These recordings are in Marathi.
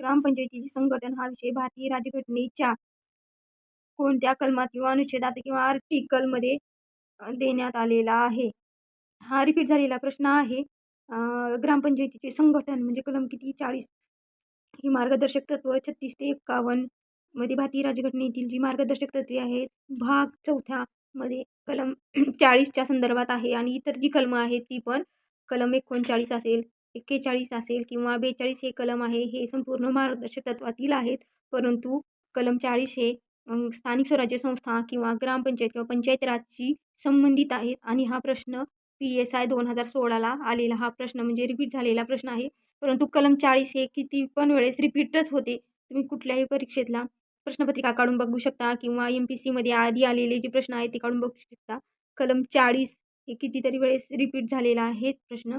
ग्रामपंचायतीचे संघटन हा विषय भारतीय राज्यघटनेच्या कोणत्या कलमात किंवा अनुच्छेदात किंवा आर्टिकलमध्ये देण्यात आलेला आहे. हा रिपीट झालेला प्रश्न आहे. ग्रामपंचायतीचे संघटन म्हणजे कलम किती? चाळीस. ही मार्गदर्शक तत्व छत्तीस ते एक्कावन्नमध्ये भारतीय राज्यघटनेतील जी मार्गदर्शक तत्वे आहेत भाग चौथ्या मध्ये कलम चाळीसच्या संदर्भात आहे आणि इतर जी कलमं आहेत ती पण कलम एकोणचाळीस असेल. एक्केचाळीस असेल किंवा बेचाळीस हे कलम आहे हे संपूर्ण मार्गदर्शक तत्वातील आहेत. परंतु कलम चाळीस हे स्थानिक स्वराज्य संस्था किंवा ग्रामपंचायत किंवा पंचायत राजशी संबंधित आहेत. आणि हा प्रश्न पी एस आय दोन हजार सोळाला आलेला हा प्रश्न म्हणजे रिपीट झालेला प्रश्न आहे. परंतु कलम चाळीस हे किती पण वेळेस रिपीटच होते. तुम्ही कुठल्याही परीक्षेतला प्रश्नपत्रिका काढून बघू शकता किंवा एम पी सीमध्ये आधी आलेले जे प्रश्न आहेत ते काढून बघू शकता. कलम चाळीस हे कितीतरी वेळेस रिपीट झालेला आहे प्रश्न.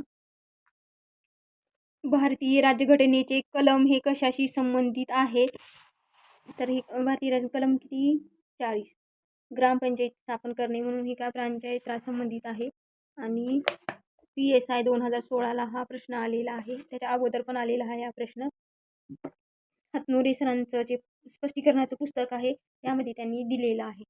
भारतीय राज्यघटनेचे कलम हे कशाशी संबंधित आहे? तर हे भारतीय राज्य कलम किती? चाळीस. ग्रामपंचायत स्थापन करणे म्हणून ही काय पंचायत संबंधित आहे? आणि पी एस आय दोन हजार सोळाला हा प्रश्न आलेला आहे. त्याच्या अगोदर पण आलेला आहे हा प्रश्न. हातनुरे सरांचं जे स्पष्टीकरणाचं पुस्तक आहे त्यामध्ये त्यांनी दिलेलं आहे.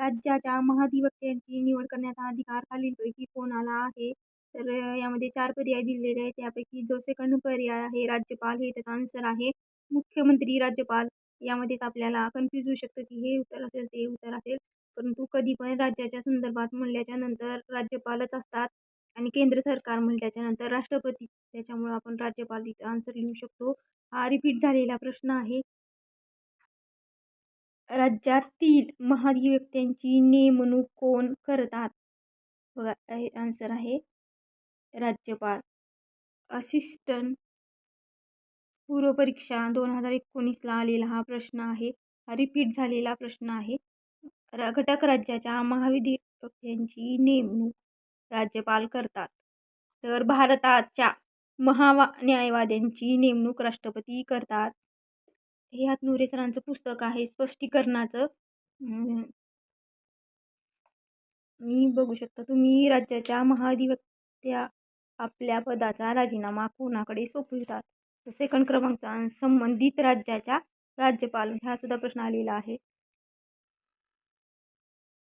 राज्याच्या महाधिवक्त्यांची निवड करण्याचा अधिकार खालीलपैकी कोणाला आहे? तर यामध्ये चार पर्याय दिलेले आहेत. त्यापैकी जो सेकंड पर्याय आहे राज्यपाल हे त्याचा आन्सर आहे. मुख्यमंत्री राज्यपाल. यामध्येच आपल्याला कन्फ्यूज होऊ शकतं की हे उत्तर असेल ते उत्तर असेल. परंतु कधी पण राज्याच्या संदर्भात म्हणल्याच्या नंतर राज्यपालच असतात आणि केंद्र सरकार म्हणल्याच्या नंतर राष्ट्रपती. त्याच्यामुळं आपण राज्यपाल तिथं आन्सर लिहू शकतो. हा रिपीट झालेला प्रश्न आहे. राज्यातील महाधिवक्त्यांची नेमणूक कोण करतात? बघा आन्सर आहे राज्यपाल असिस्टंट पूर्वपरीक्षा दोन हजार एकोणीसला आलेला हा प्रश्न आहे. हा रिपीट झालेला प्रश्न आहे. र घटक राज्याच्या महाविधिवक्त्यांची नेमणूक राज्यपाल करतात. तर भारताच्या महावा न्यायवाद्यांची नेमणूक राष्ट्रपती करतात. हे हातनुरे सरांचं पुस्तक आहे स्पष्टीकरणाचं. मी बघू शकता तुम्ही राज्याच्या महाधिवक्त्या आपल्या पदाचा राजीनामा कोणाकडे सोपवितात? सेकंड क्रमांकचा संबंधित राज्याच्या राज्यपाल ह्या सुद्धा प्रश्न आलेला आहे.